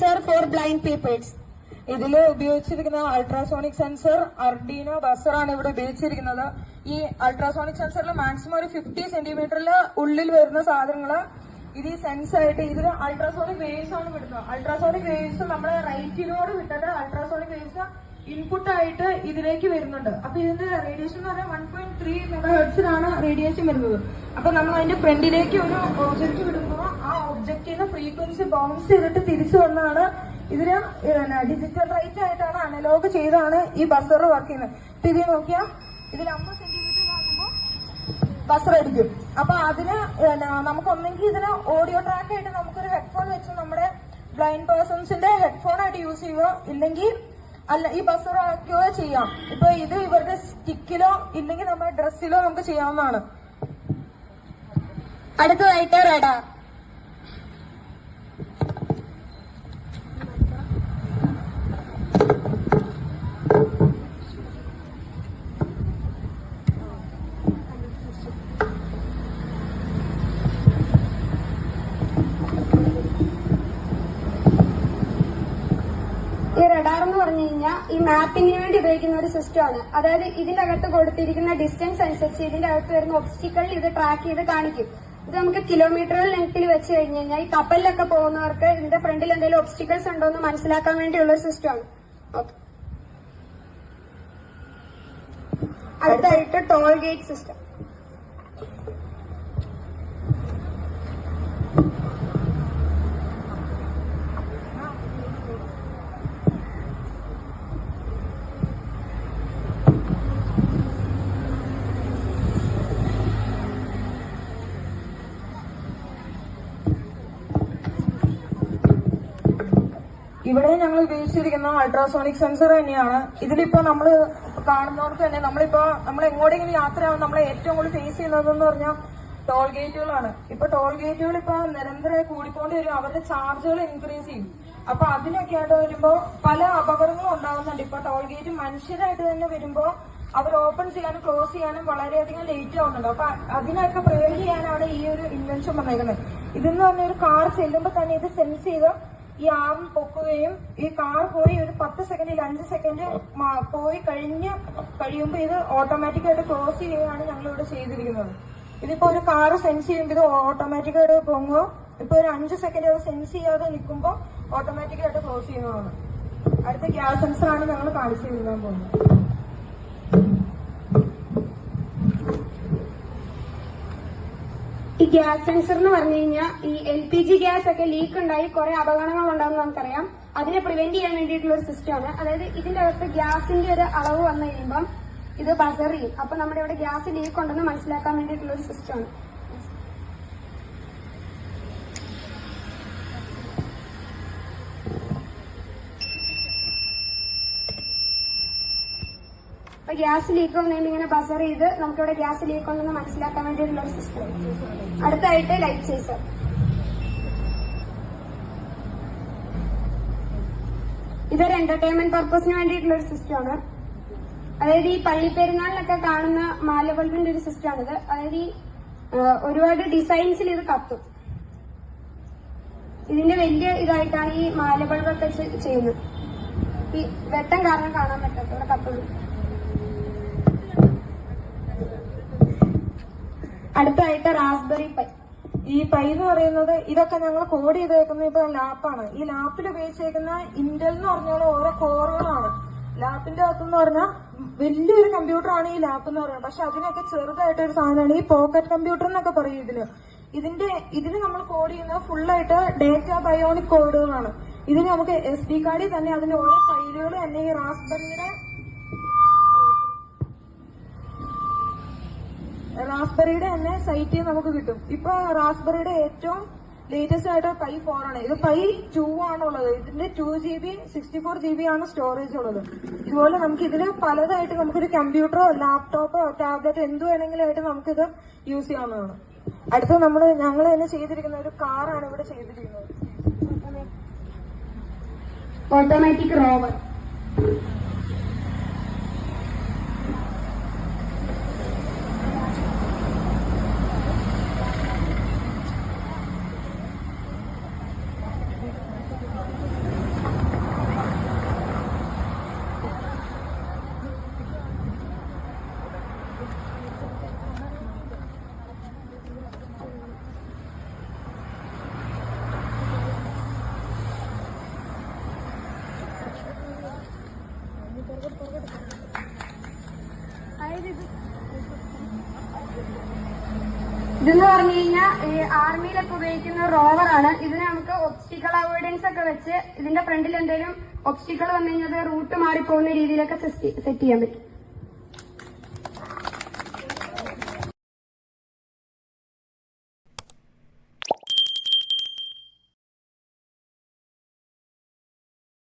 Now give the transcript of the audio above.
sensor four blind people's ഇതിൽ ഉപയോഗിച്ചിരിക്കുന്ന ultrasonic sensor അർഡീനോ ബസറാണ് ഇവിടെ ഉപയോഗിച്ചിരിക്കുന്നത്. ഈ അൾട്രാസോണിക് സെൻസറിൽ മാക്സിമം ഒരു ഫിഫ്റ്റി സെന്റിമീറ്ററിൽ ഉള്ളിൽ വരുന്ന സാധനങ്ങൾ ഇത് ഈ സെൻസ് ആയിട്ട് ഇതിൽ അൾട്രാസോണിക് വേവ്സ് ആണ് വിടുന്നത്. അൾട്രാസോണിക് വേവ്സ് നമ്മുടെ റൈറ്റിനോട് വിട്ടത് അൾട്രാസോണിക് വേവ്സ് ഇൻപുട്ട് ആയിട്ട് ഇതിലേക്ക് വരുന്നുണ്ട്. അപ്പൊ ഇതിന്റെ റേഡിയേഷൻ എന്ന് പറഞ്ഞാൽ വൺ പോയിന്റ് ത്രീ മെഗാ ഹെർട്സിലാണ് റേഡിയേഷൻ വരുന്നത്. അപ്പൊ നമ്മൾ അതിന്റെ ഫ്രണ്ടിലേക്ക് ഒരു ഓബ്ജക്ട് വിടുമ്പോൾ ആ ഒബ്ജക്റ്റിന് ഫ്രീക്വൻസി ബൗൺസ് ചെയ്തിട്ട് തിരിച്ചു വന്നാണ് ഇതിന് ഡിജിറ്റൽ റൈറ്റ് ആയിട്ടാണ് അനലോഗ് ചെയ്താണ് ഈ ബസർ വർക്ക് ചെയ്യുന്നത്. അപ്പൊ ഇത് നോക്കിയാ ഇതിൽ അമ്പത് സെന്റിമീറ്റർ ആകുമ്പോൾ ബസർ അടിക്കും. അപ്പൊ അതിന് നമുക്ക് ഒന്നെങ്കിൽ ഇതിന് ഓഡിയോ ട്രാക്ക് ആയിട്ട് നമുക്കൊരു ഹെഡ്ഫോൺ വെച്ച് നമ്മുടെ ബ്ലൈൻഡ് പേഴ്സൺസിന്റെ ഹെഡ്ഫോൺ ആയിട്ട് യൂസ് ചെയ്യുക. ഇല്ലെങ്കിൽ അല്ല ഈ ബസർ ആക്കുകയോ ചെയ്യാം. ഇപ്പൊ ഇത് ഇവരുടെ സ്റ്റിക്കിലോ ഇല്ലെങ്കിൽ നമ്മുടെ ഡ്രസ്സിലോ നമുക്ക് ചെയ്യാവുന്നതാണ്. അടുത്തതായിട്ട് റഡാർ ഈ റഡാർ എന്ന് പറഞ്ഞു കഴിഞ്ഞാൽ ഈ മാപ്പിങ്ങിന് വേണ്ടി ഉപയോഗിക്കുന്ന ഒരു സിസ്റ്റമാണ് അതായത് ഇതിന്റെ അകത്ത് കൊടുത്തിരിക്കുന്ന ഡിസ്റ്റൻസ് അനുസരിച്ച് ഇതിന്റെ അകത്ത് വരുന്ന ഒബ്സ്റ്റിക്കൾ ഇത് ട്രാക്ക് ചെയ്ത് കാണിക്കും. ഇത് നമുക്ക് കിലോമീറ്ററുകൾ ലെങ്ത്തിൽ വെച്ച് കഴിഞ്ഞ് കഴിഞ്ഞാൽ ഈ കപ്പലിലൊക്കെ പോകുന്നവർക്ക് ഇതിന്റെ ഫ്രണ്ടിൽ എന്തെങ്കിലും ഒബ്സ്റ്റിക്കൽസ് ഉണ്ടോ എന്ന് മനസ്സിലാക്കാൻ വേണ്ടിയുള്ള സിസ്റ്റമാണ് ഓക്കെ. അടുത്തായിട്ട് ടോൾ ഗേറ്റ് സിസ്റ്റം ഇവിടെ ഞങ്ങൾ ഉപയോഗിച്ചിരിക്കുന്ന അൾട്രാസോണിക് സെൻസർ തന്നെയാണ്. ഇതിലിപ്പോ നമ്മൾ കാണുന്നവർക്ക് തന്നെ നമ്മളിപ്പോ നമ്മൾ എങ്ങോട്ടെങ്കിലും യാത്രയാവും നമ്മളെ ഏറ്റവും കൂടുതൽ ഫേസ് ചെയ്യുന്നതെന്ന് പറഞ്ഞാൽ ടോൾ ഗേറ്റുകളാണ് ഇപ്പൊ ടോൾ ഗേറ്റുകൾ ഇപ്പൊ നിരന്തരം കൂടിക്കൊണ്ട് വരും അവരുടെ ചാർജുകൾ ഇൻക്രീസ് ചെയ്യും. അപ്പൊ അതിനൊക്കെ ആയിട്ട് വരുമ്പോ പല അപകടങ്ങളും ഉണ്ടാകുന്നുണ്ട് ഇപ്പൊ ടോൾ ഗേറ്റ് മനുഷ്യരായിട്ട് തന്നെ വരുമ്പോ അവർ ഓപ്പൺ ചെയ്യാനും ക്ലോസ് ചെയ്യാനും വളരെയധികം ലേറ്റ് ആവുന്നുണ്ട്. അപ്പൊ അതിനൊക്കെ പ്രയോഗിക്കാനാണ് ഈ ഒരു ഇൻവെൻഷൻ വന്നേക്കുന്നത്. ഇതെന്ന് പറഞ്ഞ ഒരു കാർ ചെല്ലുമ്പോൾ തന്നെ ഇത് സെൻസ് ചെയ്ത് ഈ ആം പൊക്കുകയും ഈ കാർ പോയി ഒരു പത്ത് സെക്കൻഡിൽ അഞ്ച് സെക്കൻഡ് പോയി കഴിഞ്ഞ് കഴിയുമ്പോൾ ഇത് ഓട്ടോമാറ്റിക്കായിട്ട് ക്ലോസ് ചെയ്യുകയാണ് ഞങ്ങൾ ഇവിടെ ചെയ്തിരിക്കുന്നത്. ഇതിപ്പോ ഒരു കാർ സെൻസ് ചെയ്യുമ്പോൾ ഇത് ഓട്ടോമാറ്റിക്കായിട്ട് പൊങ്ങോ. ഇപ്പൊ ഒരു അഞ്ച് സെക്കൻഡ് അത് സെൻസ് ചെയ്യാതെ നിൽക്കുമ്പോൾ ഓട്ടോമാറ്റിക്കായിട്ട് ക്ലോസ് ചെയ്യുന്നതാണ്. അടുത്ത ഗ്യാസ് സെൻസറാണ് ഞങ്ങൾ കാണിച്ചു തരുന്നത്. പോകുന്നത് ഈ ഗ്യാസ് സെൻസർ എന്ന് പറഞ്ഞു കഴിഞ്ഞാൽ ഈ എൽ പി ജി ഗ്യാസ് ഒക്കെ ലീക്ക് ഉണ്ടായി കുറെ അപകടങ്ങൾ ഉണ്ടാകുന്ന നമുക്കറിയാം. അതിനെ പ്രിവെന്റ് ചെയ്യാൻ വേണ്ടിയിട്ടുള്ള ഒരു സിസ്റ്റമാണ് അതായത് ഇതിന്റെ അകത്ത് ഗ്യാസിന്റെ ഒരു അളവ് വന്നു കഴിയുമ്പം ഇത് ബസർ ചെയ്യും. അപ്പൊ നമ്മുടെ ഇവിടെ ഗ്യാസ് ലീക്ക് ഉണ്ടെന്ന് മനസ്സിലാക്കാൻ വേണ്ടിയിട്ടുള്ള ഒരു സിസ്റ്റമാണ് ഗ്യാസ് ലീക്ക് വന്നുകൊണ്ട് ഇങ്ങനെ ബസർ ചെയ്ത് നമുക്കിവിടെ ഗ്യാസ് ലീക്ക് ഉണ്ടെന്ന് മനസ്സിലാക്കാൻ വേണ്ടിയിട്ടുള്ള ഒരു സിസ്റ്റം അടുത്തായിട്ട് ലൈറ്റ് ചേസർ ഇതൊരു എന്റർടൈൻമെന്റ് പർപ്പസിന് വേണ്ടിയിട്ടുള്ള ഒരു സിസ്റ്റമാണ് അതായത് ഈ പള്ളി പെരുന്നാളിലൊക്കെ കാണുന്ന മാല ബൾബിന്റെ ഒരു സിസ്റ്റമാണിത് അതായത് ഈ ഒരുപാട് ഡിസൈൻസിൽ ഇത് കത്തും. ഇതിന്റെ വലിയ ഇതായിട്ടാണ് ഈ മാല ബൾബൊക്കെ ചെ- ചെയ്യുന്നത്. ഈ വെട്ടം കാരണം കാണാൻ പറ്റാത്ത ഇവിടെ കത്തുള്ളൂ. അടുത്തായിട്ട് റാസ്ബെറി പൈ ഈ പൈ എന്ന് പറയുന്നത് ഇതൊക്കെ ഞങ്ങൾ കോഡ് ചെയ്തേക്കുന്ന ഇപ്പൊ ലാപ്പാണ് ഈ ലാപ്പിൽ ഉപയോഗിച്ചേക്കുന്ന ഇന്റൽ എന്ന് പറഞ്ഞാൽ ഓരോ കോറുകളാണ് ലാപ്പിന്റെ അകത്തെന്ന് പറഞ്ഞാൽ വലിയൊരു കമ്പ്യൂട്ടറാണ് ഈ ലാപ്പ് എന്ന് പറയുന്നത്. പക്ഷെ അതിനൊക്കെ ചെറുതായിട്ട് ഒരു സാധനമാണ് ഈ പോക്കറ്റ് കമ്പ്യൂട്ടർ എന്നൊക്കെ പറയും ഇതിന് ഇതിന്റെ ഇതിന് നമ്മൾ കോഡ് ചെയ്യുന്നത് ഫുള്ളായിട്ട് ഡേറ്റ ബയോണിക് കോഡുകളാണ് ഇതിന് നമുക്ക് എസ് ഡി കാർഡിൽ തന്നെ അതിന്റെ ഓരോ ഫയലുകൾ തന്നെ ഈ റാസ്ബെറിയുടെ റാസ്ബെറിയുടെ തന്നെ സൈറ്റിൽ നമുക്ക് കിട്ടും. ഇപ്പൊ റാസ്ബെറിയുടെ ഏറ്റവും ലേറ്റസ്റ്റ് ആയിട്ട് പൈ ഫോർ ആണ്. ഇത് പൈ ടു ആണുള്ളത്. ഇതിന്റെ two G B sixty four G B ആണ് സ്റ്റോറേജ് ഉള്ളത്. ഇതുപോലെ നമുക്ക് ഇതിൽ പലതായിട്ട് നമുക്കൊരു കമ്പ്യൂട്ടറോ ലാപ്ടോപ്പോ ടാബ്ലറ്റോ എന്ത് വേണമെങ്കിലും ആയിട്ട് നമുക്കിത് യൂസ് ചെയ്യാവുന്നതാണ്. അടുത്ത നമ്മൾ ഞങ്ങൾ തന്നെ ചെയ്തിരിക്കുന്ന ഒരു കാറാണ് ഇവിടെ ചെയ്തിരിക്കുന്നത്. ഓട്ടോമാറ്റിക് റോവർ ഇതെന്ന് പറഞ്ഞു കഴിഞ്ഞാൽ ഈ ആർമിയിലൊക്കെ ഉപയോഗിക്കുന്ന റോവറാണ് ഇതിന് നമുക്ക് ഒബ്സ്റ്റിക്കൽ അവോയ്ഡൻസ് ഒക്കെ വെച്ച് ഇതിന്റെ ഫ്രണ്ടിൽ എന്തെങ്കിലും ഒബ്സ്റ്റിക്കൽ വന്നു കഴിഞ്ഞാൽ റൂട്ട് മാറിപ്പോകുന്ന രീതിയിലൊക്കെ സെറ്റ് ചെയ്യാൻ പറ്റും.